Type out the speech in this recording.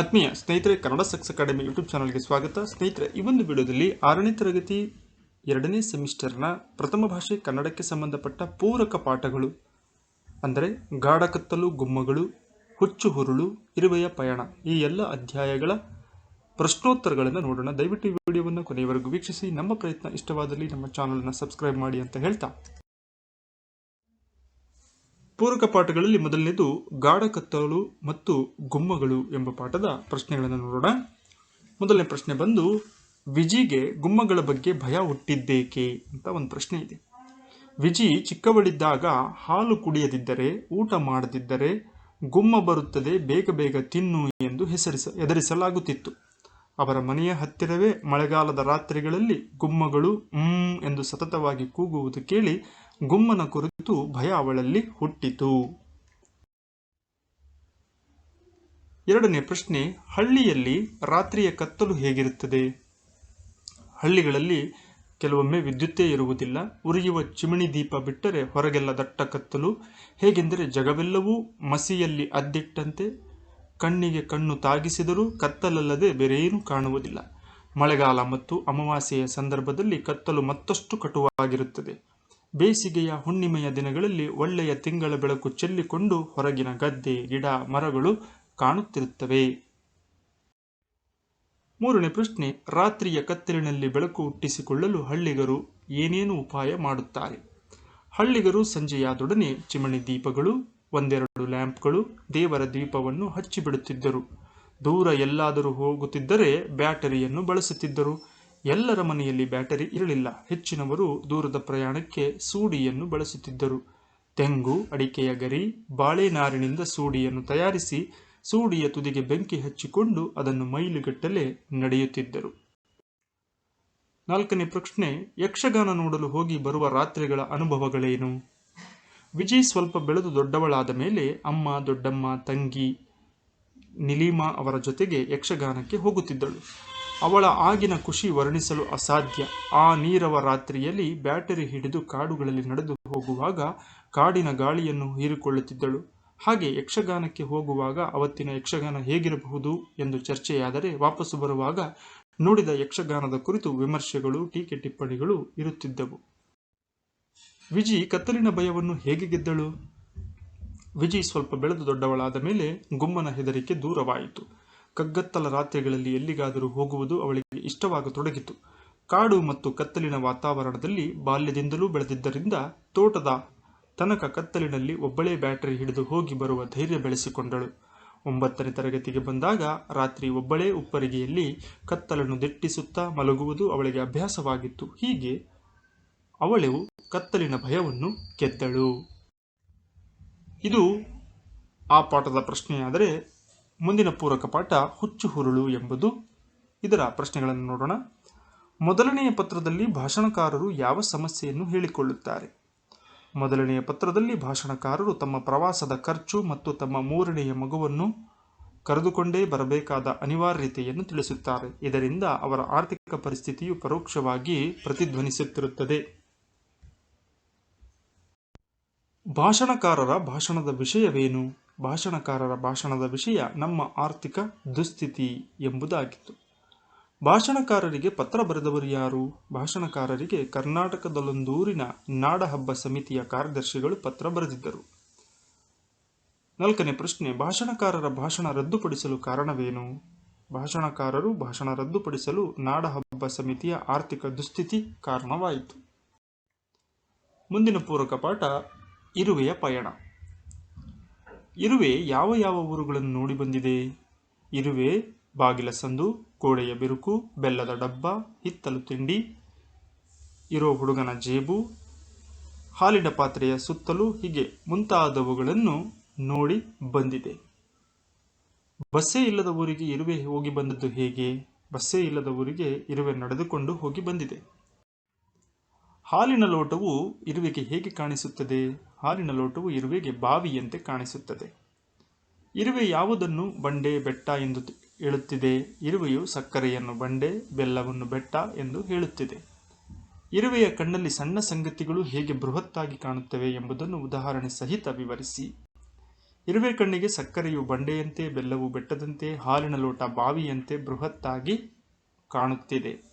ಆತ್ಮೀಯ ಸ್ನೇಹಿತರೆ, Kannada sucks academy YouTube ಚಾನಲ್ಗೆ ಸ್ವಾಗತ. ಸ್ನೇಹಿತರೆ, ಈ ಒಂದು ವಿಡಿಯೋದಲ್ಲಿ ಆರನೇ ತರಗತಿ ಎರಡನೇ ಸೆಮಿಸ್ಟರ್ನ ಪ್ರಥಮ ಭಾಷೆ ಕನ್ನಡಕ್ಕೆ ಸಂಬಂಧಪಟ್ಟ ಪೂರಕ ಪಾಠಗಳು, ಅಂದರೆ ಗಾಢಕತ್ತಲು ಗುಮ್ಮಗಳು, ಹುಚ್ಚು ಹುರುಳು, ಇರುವೆಯ ಪಯಣ, ಈ ಎಲ್ಲ ಅಧ್ಯಾಯಗಳ ಪ್ರಶ್ನೋತ್ತರಗಳನ್ನು ನೋಡೋಣ. ದಯವಿಟ್ಟು ಈ ವಿಡಿಯೋವನ್ನು ಕೊನೆಯವರೆಗೂ ವೀಕ್ಷಿಸಿ. ನಮ್ಮ ಪ್ರಯತ್ನ ಇಷ್ಟವಾದಲ್ಲಿ ನಮ್ಮ ಚಾನಲನ್ನು ಸಬ್ಸ್ಕ್ರೈಬ್ ಮಾಡಿ ಅಂತ ಹೇಳ್ತಾ ಪೂರಕ ಪಾಠಗಳಲ್ಲಿ ಮೊದಲನೇದು ಗಾಢ ಕತ್ತಲು ಮತ್ತು ಗುಮ್ಮಗಳು ಎಂಬ ಪಾಠದ ಪ್ರಶ್ನೆಗಳನ್ನು ನೋಡೋಣ. ಮೊದಲನೇ ಪ್ರಶ್ನೆ ಬಂದು, ವಿಜಿಗೆ ಗುಮ್ಮಗಳ ಬಗ್ಗೆ ಭಯ ಹುಟ್ಟಿದ್ದೇಕೆ ಅಂತ ಒಂದು ಪ್ರಶ್ನೆ ಇದೆ. ವಿಜಿ ಚಿಕ್ಕವಳಿದ್ದಾಗ ಹಾಲು ಕುಡಿಯದಿದ್ದರೆ, ಊಟ ಮಾಡದಿದ್ದರೆ ಗುಮ್ಮ ಬರುತ್ತದೆ, ಬೇಗ ಬೇಗ ತಿನ್ನು ಎಂದು ಹೆಸರಿಸ ಎದುರಿಸಲಾಗುತ್ತಿತ್ತು ಅವರ ಮನೆಯ ಹತ್ತಿರವೇ ಮಳೆಗಾಲದ ರಾತ್ರಿಗಳಲ್ಲಿ ಗುಮ್ಮಗಳು ಎಂದು ಸತತವಾಗಿ ಕೂಗುವುದು ಕೇಳಿ ಗುಮ್ಮನ ಕುರಿತು ಭಯ ಅವಳಲ್ಲಿ ಹುಟ್ಟಿತು. ಎರಡನೇ ಪ್ರಶ್ನೆ, ಹಳ್ಳಿಯಲ್ಲಿ ರಾತ್ರಿಯ ಕತ್ತಲು ಹೇಗಿರುತ್ತದೆ? ಹಳ್ಳಿಗಳಲ್ಲಿ ಕೆಲವೊಮ್ಮೆ ವಿದ್ಯುತ್ತೇ ಇರುವುದಿಲ್ಲ. ಉರಿಯುವ ಚಿಮಣಿ ದೀಪ ಬಿಟ್ಟರೆ ಹೊರಗೆಲ್ಲ ದಟ್ಟ ಕತ್ತಲು. ಹೇಗೆಂದರೆ ಜಗವೆಲ್ಲವೂ ಮಸಿಯಲ್ಲಿ ಅದ್ದಿಟ್ಟಂತೆ. ಕಣ್ಣಿಗೆ ಕಣ್ಣು ತಾಗಿಸಿದರೂ ಕತ್ತಲಲ್ಲದೆ ಬೇರೇನೂ ಕಾಣುವುದಿಲ್ಲ. ಮಳೆಗಾಲ ಮತ್ತು ಅಮಾವಾಸ್ಯೆಯ ಸಂದರ್ಭದಲ್ಲಿ ಕತ್ತಲು ಮತ್ತಷ್ಟು ಕಟುವಾಗಿರುತ್ತದೆ. ಬೇಸಿಗೆಯ ಹುಣ್ಣಿಮೆಯ ದಿನಗಳಲ್ಲಿ ಒಳ್ಳೆಯ ತಿಂಗಳ ಬೆಳಕು ಚೆಲ್ಲಿಕೊಂಡು ಹೊರಗಿನ ಗದ್ದೆ, ಗಿಡ, ಮರಗಳು ಕಾಣುತ್ತಿರುತ್ತವೆ. ಮೂರನೇ ಪ್ರಶ್ನೆ, ರಾತ್ರಿಯ ಕತ್ತಲಿನಲ್ಲಿ ಬೆಳಕು ಹುಟ್ಟಿಸಿಕೊಳ್ಳಲು ಹಳ್ಳಿಗರು ಏನೇನು ಉಪಾಯ ಮಾಡುತ್ತಾರೆ? ಹಳ್ಳಿಗರು ಸಂಜೆಯಾದೊಡನೆ ಚಿಮಣಿ ದೀಪಗಳು, ಒಂದೆರಡು ಲ್ಯಾಂಪ್ಗಳು, ದೇವರ ದೀಪವನ್ನು ಹಚ್ಚಿಬಿಡುತ್ತಿದ್ದರು. ದೂರ ಎಲ್ಲಾದರೂ ಹೋಗುತ್ತಿದ್ದರೆ ಬ್ಯಾಟರಿಯನ್ನು ಬಳಸುತ್ತಿದ್ದರು. ಎಲ್ಲರ ಮನೆಯಲ್ಲಿ ಬ್ಯಾಟರಿ ಇರಲಿಲ್ಲ. ಹೆಚ್ಚಿನವರು ದೂರದ ಪ್ರಯಾಣಕ್ಕೆ ಸೂಡಿಯನ್ನು ಬಳಸುತ್ತಿದ್ದರು. ತೆಂಗು, ಅಡಿಕೆಯ ಗರಿ ಬಾಳೆನಾರಿನಿಂದ ಸೂಡಿಯನ್ನು ತಯಾರಿಸಿ ಸೂಡಿಯ ತುದಿಗೆ ಬೆಂಕಿ ಹಚ್ಚಿಕೊಂಡು ಅದನ್ನು ಮೈಲುಗಟ್ಟಲೆ ನಡೆಯುತ್ತಿದ್ದರು. ನಾಲ್ಕನೇ ಪ್ರಶ್ನೆ, ಯಕ್ಷಗಾನ ನೋಡಲು ಹೋಗಿ ಬರುವ ರಾತ್ರಿಗಳ ಅನುಭವಗಳೇನು? ವಿಜಯ್ ಸ್ವಲ್ಪ ಬೆಳೆದು ದೊಡ್ಡವಳಾದ ಮೇಲೆ ಅಮ್ಮ, ದೊಡ್ಡಮ್ಮ, ತಂಗಿ, ನಿಲೀಮಾ ಅವರ ಜೊತೆಗೆ ಯಕ್ಷಗಾನಕ್ಕೆ ಹೋಗುತ್ತಿದ್ದಳು. ಅವಳ ಆಗಿನ ಖುಷಿ ವರ್ಣಿಸಲು ಅಸಾಧ್ಯ. ಆ ನೀರವ ರಾತ್ರಿಯಲ್ಲಿ ಬ್ಯಾಟರಿ ಹಿಡಿದು ಕಾಡುಗಳಲ್ಲಿ ನಡೆದು ಹೋಗುವಾಗ ಕಾಡಿನ ಗಾಳಿಯನ್ನು ಹೀರಿಕೊಳ್ಳುತ್ತಿದ್ದಳು. ಹಾಗೆ ಯಕ್ಷಗಾನಕ್ಕೆ ಹೋಗುವಾಗ ಅವತ್ತಿನ ಯಕ್ಷಗಾನ ಹೇಗಿರಬಹುದು ಎಂದು ಚರ್ಚೆಯಾದರೆ ವಾಪಸ್ಸು ಬರುವಾಗ ನೋಡಿದ ಯಕ್ಷಗಾನದ ಕುರಿತು ವಿಮರ್ಶೆಗಳು, ಟೀಕೆ ಟಿಪ್ಪಣಿಗಳು ಇರುತ್ತಿದ್ದವು. ವಿಜಿ ಕತ್ತಲಿನ ಭಯವನ್ನು ಹೇಗೆ ಗೆದ್ದಳು? ವಿಜಿ ಸ್ವಲ್ಪ ಬೆಳೆದು ದೊಡ್ಡವಳಾದ ಮೇಲೆ ಗುಮ್ಮನ ಹೆದರಿಕೆ ದೂರವಾಯಿತು. ಕಗ್ಗತ್ತಲ ರಾತ್ರಿಗಳಲ್ಲಿ ಎಲ್ಲಿಗಾದರೂ ಹೋಗುವುದು ಅವಳಿಗೆ ಇಷ್ಟವಾಗತೊಡಗಿತು. ಕಾಡು ಮತ್ತು ಕತ್ತಲಿನ ವಾತಾವರಣದಲ್ಲಿ ಬಾಲ್ಯದಿಂದಲೂ ಬೆಳೆದಿದ್ದರಿಂದ ತೋಟದ ತನಕ ಕತ್ತಲಿನಲ್ಲಿ ಒಬ್ಬಳೇ ಬ್ಯಾಟರಿ ಹಿಡಿದು ಹೋಗಿ ಬರುವ ಧೈರ್ಯ ಬೆಳೆಸಿಕೊಂಡಳು. ಒಂಬತ್ತನೇ ತರಗತಿಗೆ ಬಂದಾಗ ರಾತ್ರಿ ಒಬ್ಬಳೇ ಉಪ್ಪರಿಗೆಯಲ್ಲಿ ಕತ್ತಲನ್ನು ದಿಟ್ಟಿಸುತ್ತಾ ಮಲಗುವುದು ಅವಳಿಗೆ ಅಭ್ಯಾಸವಾಗಿತ್ತು. ಹೀಗೆ ಅವಳು ಕತ್ತಲಿನ ಭಯವನ್ನು ಗೆದ್ದಳು ಇದು ಆ ಪಾಠದ ಪ್ರಶ್ನೆಯಾದರೆ ಮುಂದಿನ ಪೂರಕ ಪಾಠ ಹುಚ್ಚು ಹುರುಳು ಎಂಬುದು. ಇದರ ಪ್ರಶ್ನೆಗಳನ್ನು ನೋಡೋಣ. ಮೊದಲನೆಯ ಪತ್ರದಲ್ಲಿ ಭಾಷಣಕಾರರು ಯಾವ ಸಮಸ್ಯೆಯನ್ನು ಹೇಳಿಕೊಳ್ಳುತ್ತಾರೆ? ಮೊದಲನೆಯ ಪತ್ರದಲ್ಲಿ ಭಾಷಣಕಾರರು ತಮ್ಮ ಪ್ರವಾಸದ ಖರ್ಚು ಮತ್ತು ತಮ್ಮ ಮೂರನೆಯ ಮಗುವನ್ನು ಕರೆದುಕೊಂಡೇ ಬರಬೇಕಾದ ಅನಿವಾರ್ಯತೆಯನ್ನು ತಿಳಿಸುತ್ತಾರೆ. ಇದರಿಂದ ಅವರ ಆರ್ಥಿಕ ಪರಿಸ್ಥಿತಿಯು ಪರೋಕ್ಷವಾಗಿ ಪ್ರತಿಧ್ವನಿಸುತ್ತಿರುತ್ತದೆ. ಭಾಷಣಕಾರರ ಭಾಷಣದ ವಿಷಯವೇನು? ಭಾಷಣಕಾರರ ಭಾಷಣದ ವಿಷಯ ನಮ್ಮ ಆರ್ಥಿಕ ದುಸ್ಥಿತಿ ಎಂಬುದಾಗಿತ್ತು. ಭಾಷಣಕಾರರಿಗೆ ಪತ್ರ ಬರೆದವರು ಯಾರು? ಭಾಷಣಕಾರರಿಗೆ ಕರ್ನಾಟಕದಲ್ಲೊಂದೂರಿನ ನಾಡಹಬ್ಬ ಸಮಿತಿಯ ಕಾರ್ಯದರ್ಶಿಗಳು ಪತ್ರ ಬರೆದಿದ್ದರು. ನಾಲ್ಕನೇ ಪ್ರಶ್ನೆ, ಭಾಷಣಕಾರರ ಭಾಷಣ ರದ್ದುಪಡಿಸಲು ಕಾರಣವೇನು? ಭಾಷಣಕಾರರು ಭಾಷಣ ರದ್ದುಪಡಿಸಲು ನಾಡಹಬ್ಬ ಸಮಿತಿಯ ಆರ್ಥಿಕ ದುಸ್ಥಿತಿ ಕಾರಣವಾಯಿತು. ಮುಂದಿನ ಪೂರಕ ಪಾಠ, ಇರುವೆಯ ಪಯಣ. ಇರುವೆ ಯಾವ ಯಾವ ಊರುಗಳನ್ನು ನೋಡಿ ಬಂದಿದೆ? ಇರುವೆ, ಬಾಗಿಲ ಸಂದು, ಗೋಡೆಯ ಬಿರುಕು, ಬೆಲ್ಲದ ಡಬ್ಬ, ಹಿತ್ತಲು ತಿಂಡಿ, ಇರೋ ಹುಡುಗನ ಜೇಬು, ಹಾಲಿನ ಪಾತ್ರೆಯ ಸುತ್ತಲೂ ಹೀಗೆ ಮುಂತಾದವುಗಳನ್ನು ನೋಡಿ ಬಂದಿದೆ. ಬಸ್ಸೇ ಇಲ್ಲದ ಊರಿಗೆ ಇರುವೆ ಹೋಗಿ ಬಂದದ್ದು ಹೇಗೆ? ಬಸ್ಸೇ ಇಲ್ಲದ ಊರಿಗೆ ಇರುವೆ ನಡೆದುಕೊಂಡು ಹೋಗಿ ಬಂದಿದೆ. ಹಾಲಿನ ಲೋಟವು ಇರುವೆಗೆ ಹೇಗೆ ಕಾಣಿಸುತ್ತದೆ? ಹಾಲಿನ ಲೋಟವು ಇರುವೆಗೆ ಬಾವಿಯಂತೆ ಕಾಣಿಸುತ್ತದೆ. ಇರುವೆ ಯಾವುದನ್ನು ಬಂಡೆ ಬೆಟ್ಟ ಎಂದು ಹೇಳುತ್ತಿದೆ? ಇರುವೆಯು ಸಕ್ಕರೆಯನ್ನು ಬಂಡೆ, ಬೆಲ್ಲವನ್ನು ಬೆಟ್ಟ ಎಂದು ಹೇಳುತ್ತಿದೆ. ಇರುವೆಯ ಕಣ್ಣಲ್ಲಿ ಸಣ್ಣ ಸಂಗತಿಗಳು ಹೇಗೆ ಬೃಹತ್ತಾಗಿ ಕಾಣುತ್ತವೆ ಎಂಬುದನ್ನು ಉದಾಹರಣೆ ಸಹಿತ ವಿವರಿಸಿ. ಇರುವೆ ಕಣ್ಣಿಗೆ ಸಕ್ಕರೆಯು ಬಂಡೆಯಂತೆ, ಬೆಲ್ಲವು ಬೆಟ್ಟದಂತೆ, ಹಾಲಿನ ಲೋಟ ಬಾವಿಯಂತೆ ಬೃಹತ್ತಾಗಿ ಕಾಣುತ್ತಿದೆ.